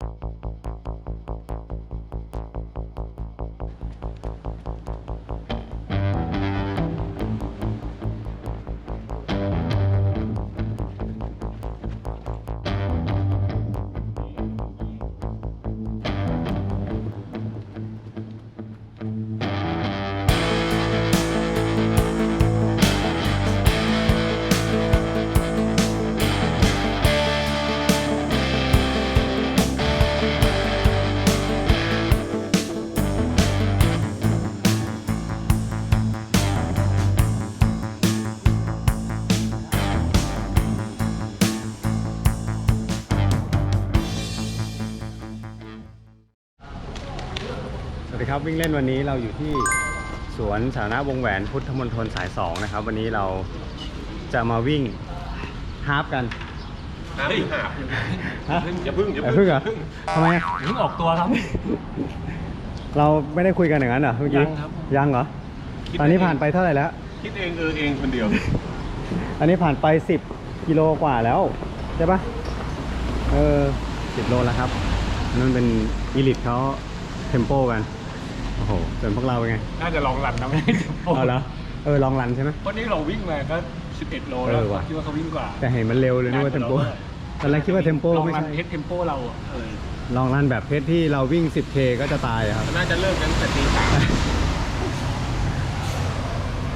ส วัสดีครับวิ่งเล่นวันนี้เราอยู่ที่สวนสาธารณะวงแหวนพุทธมณฑลสาย 2 นะครับ วันนี้เราจะมาวิ่งฮาล์ฟกันน้ำพึ่งหาบฮะอย่าพึ่งอย่าอย่าพึ่พึ่งงเหรอทำไมอะเพิ่งออกตัวครับ เราไม่ได้คุยกันอย่างนั้นเหรอเมื่อกี้ยังครับ ยังเหรอคิดตอนนี้เองผ่านไปเท่าไหร่แล้ว คิดเองเออเองคนเดียวอันนี้ผ่านไป 10 กิโลกว่าแล้ว ใช่ปะเออ 10 โลแล้วครับนั่นเป็นอีลิทเขาเทมโปกัน โอ้โหส่วนพวกเราเป็นไงน่าจะลองรันนะไม่ได้เอาเหรอเออลองรันใช่ไหม เพราะนี่เราวิ่งมาก็ 11 โลเอแล้วอว่ะ คิดว่าเขาวิ่งกว่าแต่เห็นมันเร็วเลยนึกว่าเทมโปตอนแรกคิดว่าเทมโปลองไม่รันใช่เฮดเทมโปเราอะเออลองรันแบบเพชรที่เราวิ่ง 10K ก็จะตายอะครับน่าจะเริ่มกันแต่ตีสาม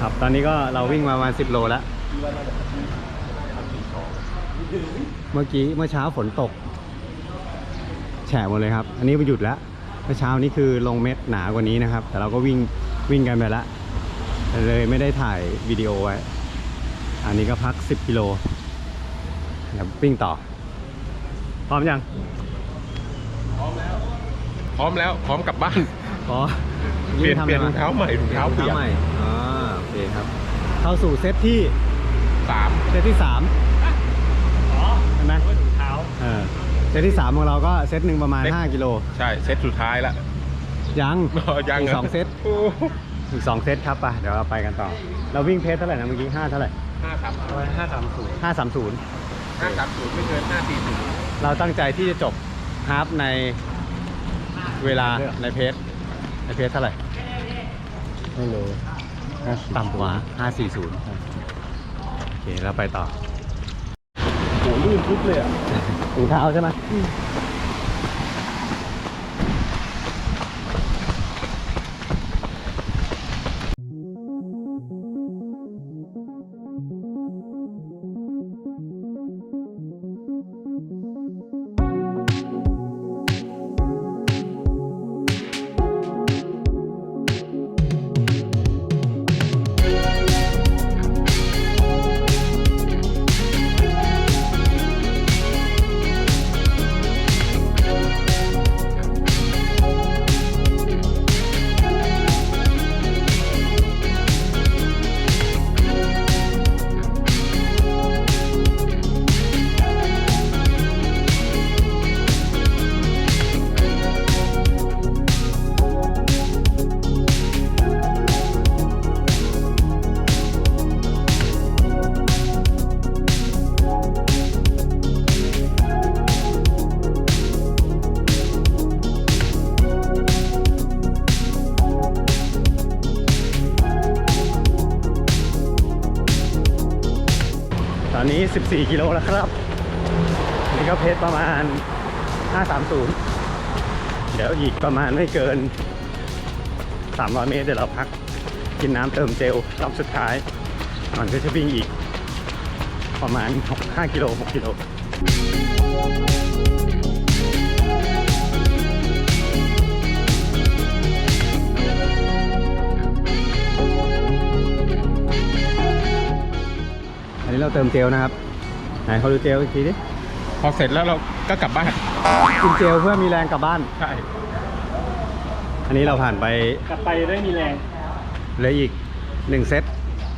ครับ ตอนนี้ก็เราวิ่งมาประมาณ10 โลแล้ว คิดว่าน่าจะตีสองเมื่อกี้เมื่อเช้าฝนตก แฉะหมดเลยครับ อันนี้มันหยุดแล้ว เมื่อเช้านี้คือลงเม็ดหนากว่านี้นะครับ แต่เราก็วิ่งวิ่งกันไปแล้วเลยไม่ได้ถ่ายวิดีโอไว้ อันนี้ก็พัก 10กิโลเดี๋ยววิ่งต่อ พร้อมยัง พร้อมแล้ว พร้อมแล้ว พร้อมกลับบ้านพอเปลี่ยนเปลี่ยนรองเท้าใหม่รองเท้าเปียกใหม่อ่าโอเคครับ เข้าสู่เซตที่สามเซตที่สามอ๋อใช่ไหมถุงเท้าเออ เซตที่สามของเราก็เซตหนึ่งประมาณ 5 กิโล ใช่เซตสุดท้ายละ ยังอ๋อยังอีหรกสองเซตโอ้อีกสองเซตครับป่ะเดี๋ยวเราไปกันต่อ เราวิ่งเพจเท่าไหร่นะเมื่อกี้ห้าเท่าไหร่ห้าสามห้าสามศูนย์ห้าสามศูนย์ห้าสามศูนย์ไม่เกินห้าสี่ศูนย์เราตั้งใจที่จะจบฮาฟในเวลาในเพจในเพจเท่าไหร่ไม่รู้ต่ำกว่าห้าสี่ศูนย์โอเคเราไปต่อโห ลื่นทุบเลยอะ ถุงเท้าใช่ไหม อนนี้ 14 กิโลแล้วครับ นี่ก็เพจประมาณ 530 เดี๋ยวอีกประมาณไม่เกิน 300 เมตรเดี๋ยวเราพัก กินน้ำเติมเจลรอบสุดท้ายก่อนที่จะวิ่งอีก ประมาณ 5 กิโล 6 กิโล เราเติมเจลนะครับ ไหนเขาดูเจลอีกทีดิพอเสร็จแล้วเราก็กลับบ้านกินเจลเพื่อมีแรงกลับบ้าน ใช่อันนี้เราผ่านไปกลับไปได้มีแรงเหลยอีกหนึ่งเซต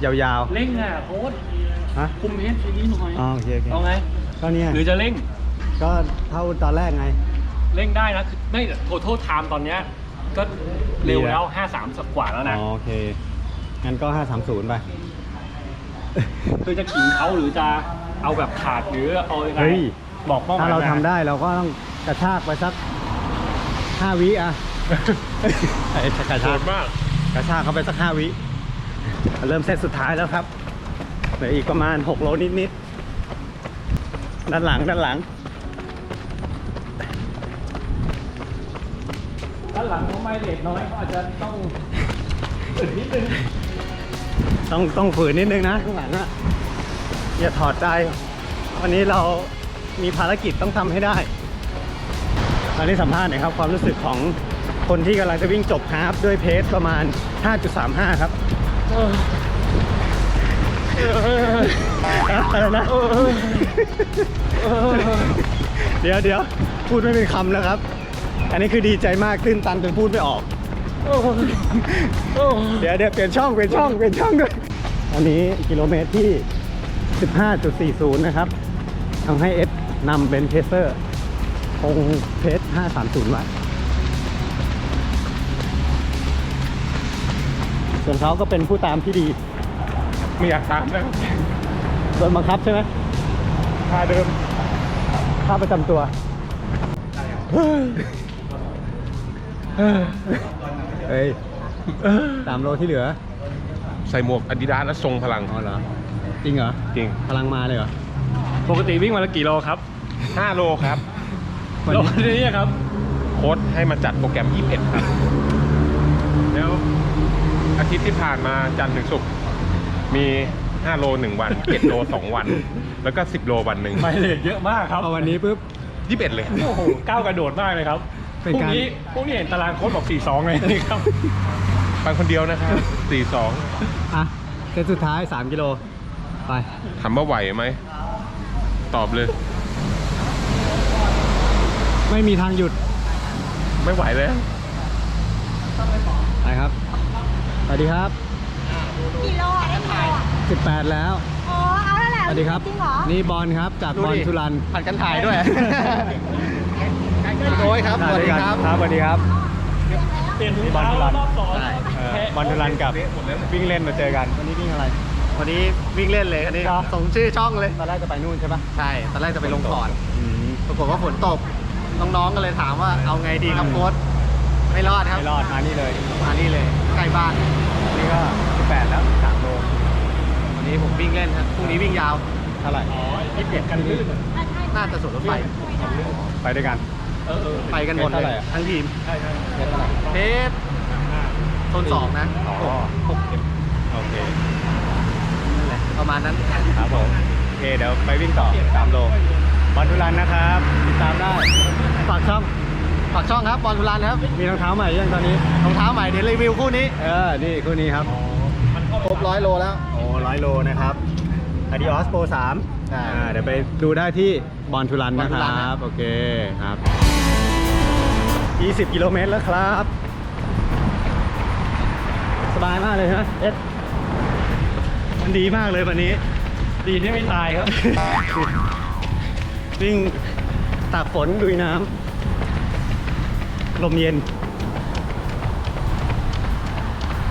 ยาวเร่งอะโค้ดๆฮะคุมเฮดทีนี้หน่อยอ๋อโอเคโอเคเอาไง ก็เนี่ยหรือจะเร่งก็เท่าตอนแรกไง เร่งได้นะคือไม่โทษโทษไทม์ตอนเนี้ยก็เร็วแล้ว 5 3สักกว่าแล้วนะอ๋อโอเคงั้นก็ 530 ไป คือจะขิงเขาหรือจะเอาแบบขาดหรือเอายังไงเฮ้ย บอกเป้าหมายถ้าเราทำมได้เราก็ต้องกระชากไปสักห้าวิอะไอ้กระโหชากดมาก กระชากเข้าไปสักห้าวิเริ่มเซตสุดท้ายแล้วครับเหลืออีกประมาณ6โลนิดๆด้านหลังด้านหลัง ด้านหลังเขาไมเลทน้อยเขาอาจจะต้องตื่นนิดนึง ต้องต้องฝืนนิดนึงนะข้างหลังอะอย่าถอดใจ วันนี้เรามีภารกิจต้องทำให้ได้ตอนนี้สัมภาษณ์หน่อยครับ ความรู้สึกของคนที่กำลังจะวิ่งจบฮาฟด้วยเพสประมาณ 5.35 ครับอะไรนะเดี๋ยวเดี๋ยวพูดไม่เป็นคำแล้วครับ อันนี้คือดีใจมากตื้นตันจนพูดไม่ออก เดี๋ยวเดี๋ยวเปลี่ยนช่องเปลี่ยนช่องเปลี่ยนช่องด้วยอันนี้กิโลเมตรที่ 15.40 นะครับทำให้เอสนำเป็นเพเซอร์คงเพส530 ไว้ ส่วนเขาก็เป็นผู้ตามที่ดี ไม่อยากตามแล้วโดนบังคับใช่ไหมท่าเดิมค่าประจำตัว เฮ้ยสามโลที่เหลือใส่หมวกอาดิดาสแล้วทรงพลัง อ๋อเหรอ จริงเหรอ จริง พลังมาเลยเหรอ ปกติวิ่งวันละกี่โลครับ5 โลครับ วันโลนี้นี้ครับ โค้ดให้มาจัดโปรแกรม 21 ครับ แล้วอาทิตย์ที่ผ่านมาจันทร์ถึงศุกร์มี 5 โล 1 วัน 7 โล 2 วัน แล้วก็ 10 โลวันหนึ่งไมเลทเยอะมากครับ พอวันนี้ปุ๊บ 21 เลย โอ้โหก้าวกระโดดมากเลยครับ เป็นพรุ่งการ นี้พรุ่งนี้เห็นตารางโค้ดบอก 42 เลยครับ ไปคนเดียวนะครับอะเซตสุดท้าย 3 กิโล ไป42ถามว่าไหวไหม ตอบเลย ไม่มีทางหยุด ไม่ไหวเลยไปครับ สวัสดีครับกี่โลอะได้กี่โลอะ18 แล้ว อ๋อเอาแล้วแหละสวัสดีครับ จริงเหรอนี่บอลครับจากบอลทุรัน ผัดกันถ่ายด้วย โอ้ยครับ สวัสดีครับ ครับสวัสดีครับเปลี่ยนบอลทุรันรอบสองเออบอลทุรันกับวิ่งเล่นมาเจอกันวันนี้วิ่งอะไร วันนี้วิ่งเล่นเลยอันนี้ครับ ส่งชื่อช่องเลย ตอนแรกจะไปนู่นใช่ปะใช่ ตอนแรกจะไปลงก่อน อืม ปรากฏว่าฝนตก น้องๆก็เลยถามว่าเอาไงดีครับโค้ชไม่รอดครับ ไม่รอดมานี่เลยมานี่เลย ใกล้บ้าน นี่ก็18แล้ว3โลวันนี้ผมวิ่งเล่นครับ พรุ่งนี้วิ่งยาว เท่าไหร่ที่เปลี่ยนกันลื่นน่าจะสวนรถไฟ ไปด้วยกัน เออเออไปกันหมดเลเท่ายไหร่อะ ทั้งทีมใช่ใช่เพชรโซนสองนะอ๋อหกเจ็ดโอเคนั่นแหละประมาณนั้นครับผมโอเคเดี๋ยวไปวิ่งต่อ3โลบอลทุรันนะครับติดตามได้ฝากช่องฝากช่องครับบอลทุรันครับมีรองเท้าใหม่ยังตอนนี้ รองเท้าใหม่เดี๋ยวรีวิวคู่นี้เออ นี่คู่นี้ครับครบร้อยโลแล้วโอ้ร้อยโลนะครับ Adios Pro 3ใช่อ่าเดี๋ยวไปดูได้ที่บอลทุรันบอนะลทุครันรันะบโอเคครับ 20 กิโลเมตรแล้วครับ สบายมากเลยนะเอ็ดมันดีมากเลยวันนี้ ดีที่ไม่ตายครับ วิ่งตากฝนดุยน้ำลมเย็น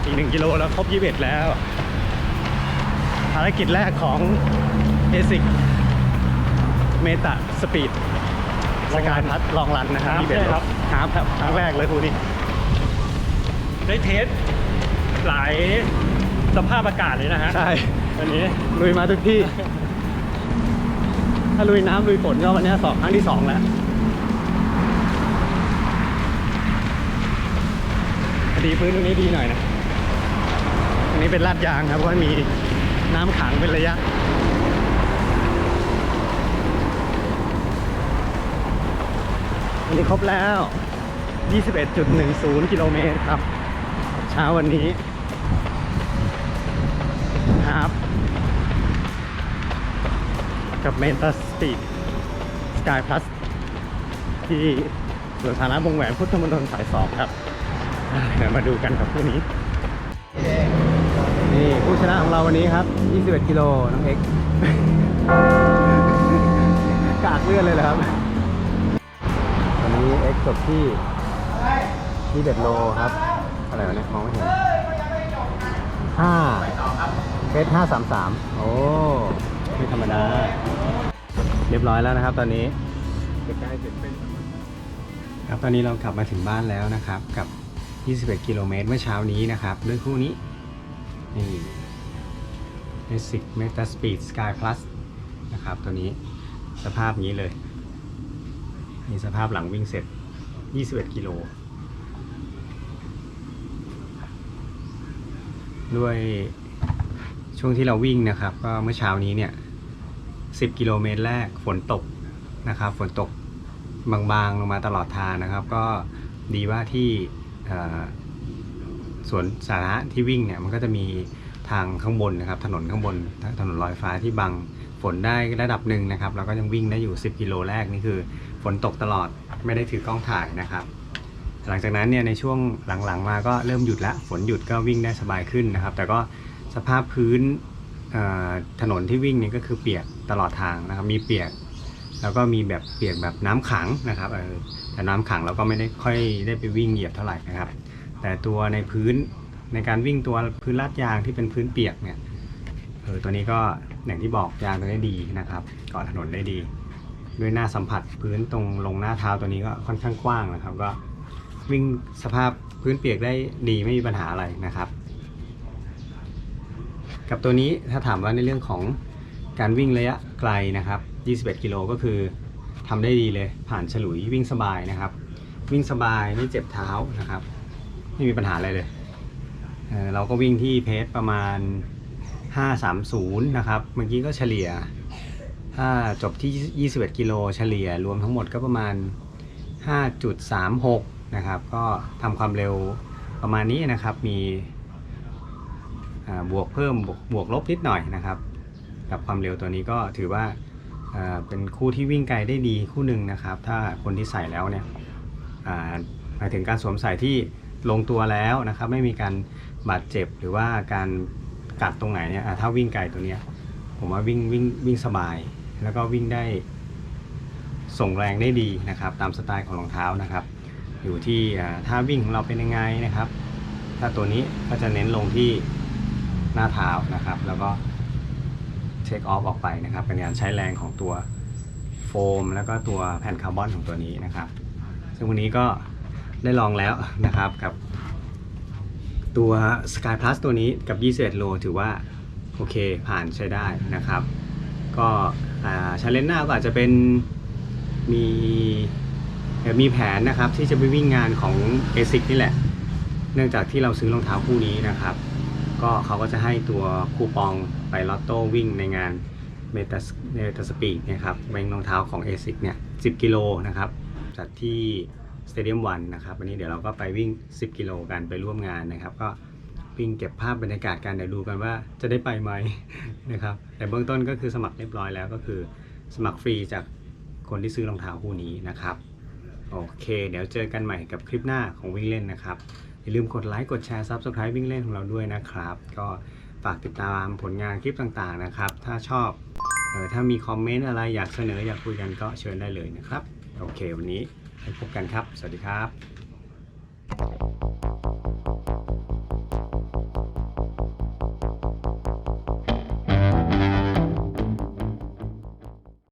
อีกหนึ่งกิโลแล้วครบ21แล้ว ภารกิจแรกของ ASIC Meta Speed ส กายพัทลองรันนะครับที่เป็นครับฮาร์ฟครับครั้งแรกเลยคูนี้ได้เทสหลายสภาพอากาศเลยนะฮะใช่วันนี้ลุยมาทุกที่ ถ้าลุยน้ำลุยฝนก็วันนี้สองครั้งที่สองแล้วดีพื้นตรงนี้ดีหน่อยนะอันนี้เป็นลาดยางครับเพราะมีน้ำขังเป็นระยะ อันนี้ครบแล้ว 21.10 กิโลเมตรครับ เช้าวันนี้ครับ กับเมนตัสสปีดสกายพลัสที่สวนสาธารณะวงแหวนพุทธมณฑลสายสองครับเดี๋ยวมาดูกันกับคู่นี้ นี่ผู้ชนะของเราวันนี้ครับ 21 กิโลน้องเอ็กกากเลือดเลยเหรอครับ นนี้เอ็กซ์จบที่ที่เด็ดโลครับ อะไรวะเนี่ย มองไม่เห็นห้าเพชรห้าสามสามโอ้ไม่ธรรมดา เรียบร้อยแล้วนะครับตอนนี้ใกล้เสร็จเป็นครับตอนนี้เรากลับมาถึงบ้านแล้วนะครับ กับ 21 กิโลเมตรเมื่อเช้านี้นะครับ ด้วยคู่นี้ นี่ Basic Meta Speed Sky Plus นะครับ ตัวนี้สภาพนี้เลย มีสภาพหลังวิ่งเสร็จ 21 กิโล ด้วยช่วงที่เราวิ่งนะครับก็เมื่อเช้านี้เนี่ย 10 กิโลเมตรแรกฝนตกนะครับ ฝนตกบางๆ ลงมาตลอดทางนะครับ ก็ดีว่าที่สวนสาธารณะที่วิ่งเนี่ยมันก็จะมีทางข้างบนนะครับ ถนนข้างบนถนนลอยฟ้าที่บัง ฝนได้ระดับหนึ่งนะครับแล้วก็ยังวิ่งได้อยู่ 10 กิโลแรกนี่คือ ฝนตกตลอดไม่ได้ถือกล้องถ่ายนะครับ หลังจากนั้นเนี่ยในช่วงหลังๆ มาก็เริ่มหยุดละฝนหยุดก็วิ่งได้สบายขึ้นนะครับ แต่ก็สภาพพื้นถนนที่วิ่งนี่ก็คือเปียกตลอดทางนะครับ มีเปียก แล้วก็มีแบบเปียกแบบน้ำขังนะครับแต่น้ำขังเราก็ไม่ได้ค่อยได้ไปวิ่งเหยียบเท่าไหร่นะครับ แต่ตัวในพื้นในการวิ่งตัวพื้นลาดยางที่เป็นพื้นเปียกเนี่ย เออตัวนี้ก็อย่างที่บอกยางตัวนี้ดีนะครับเกาะถนนได้ดี ด้วยหน้าสัมผัสพื้นตรงลงหน้าเท้าตัวนี้ก็ค่อนข้างกว้างนะครับ ก็วิ่งสภาพพื้นเปียกได้ดีไม่มีปัญหาอะไรนะครับ กับตัวนี้ถ้าถามว่าในเรื่องของการวิ่งระยะไกลนะครับ 21 กิโลก็คือทำได้ดีเลยผ่านฉลุยวิ่งสบายนะครับ วิ่งสบายไม่เจ็บเท้านะครับ ไม่มีปัญหาอะไรเลยเเราก็วิ่งที่เพจประมาณ 530 นะครับ เมื่อกี้ก็เฉลี่ย ถ้าจบที่ 21 กิโลเฉลี่ยรวมทั้งหมดก็ประมาณ 5.36 นะครับ ก็ทำความเร็วประมาณนี้นะครับ มีบวกเพิ่มบวกบวกลบนิดหน่อยนะครับ กับความเร็วตัวนี้ก็ถือว่าเป็นคู่ที่วิ่งไกลได้ดีคู่หนึ่งนะครับ ถ้าคนที่ใส่แล้วเนี่ยหมายถึงการสวมใส่ที่ลงตัวแล้วนะครับ ไม่มีการบาดเจ็บหรือว่าการ กัดตรงไหนเนี่ยถ้าวิ่งไกลตัวเนี้ย ผมว่าวิ่งวิ่งวิ่งสบาย แล้วก็วิ่งได้ส่งแรงได้ดีนะครับ ตามสไตล์ของรองเท้านะครับ อยู่ที่อ่าท่าวิ่งของเราเป็นยังไงนะครับ ถ้าตัวนี้ก็จะเน้นลงที่หน้าเท้านะครับ แล้วก็เช็คออฟออกไปนะครับ เป็นการใช้แรงของตัวโฟม แล้วก็ตัวแผ่นคาร์บอนของตัวนี้นะครับ ซึ่งวันนี้ก็ได้ลองแล้วนะครับกับ ตัว Sky Plus ตัวนี้กับ 21 โล ถือว่า โอเคผ่านใช้ได้นะครับ ก็ชาเลนจ์หน้าก็อาจจะเป็นมีมีแผนนะครับที่จะไปวิ่งงานของ ASIC นี่แหละ เนื่องจากที่เราซื้อรองเท้าคู่นี้นะครับ ก็เขาก็จะให้ตัวคูปองไปลอตโต้วิ่งในงานเมตาเมตาสปีดนะครับแบงรองเท้าของ ASIC เนี่ย10 กิโลนะครับจัดที่ สเตเดียมวันนะครับวันนี้เดี๋ยวเราก็ไปวิ่ง 10 กิโลกันไปร่วมงานนะครับ ก็วิ่งเก็บภาพบรรยากาศกันเดี๋ยวดูกันว่าจะได้ไปไหมนะครับแต่เบื้องต้นก็คือสมัครเรียบร้อยแล้วก็คือสมัครฟรีจากคนที่ซื้อรองเท้าคู่นี้นะครับโอเค เดี๋ยวเจอกันใหม่กับคลิปหน้าของวิ่งเล่นนะครับอย่าลืมกดไลค์กดแชร์ Subscribe วิ่งเล่นของเราด้วยนะครับ ก็ฝากติดตามผลงานคลิปต่างๆนะครับ ถ้าชอบเออถ้ามีคอมเมนต์อะไรอยากเสนออยากคุยกันก็เชิญได้เลยนะครับ โอเค วันนี้ พบกันครับ สวัสดีครับ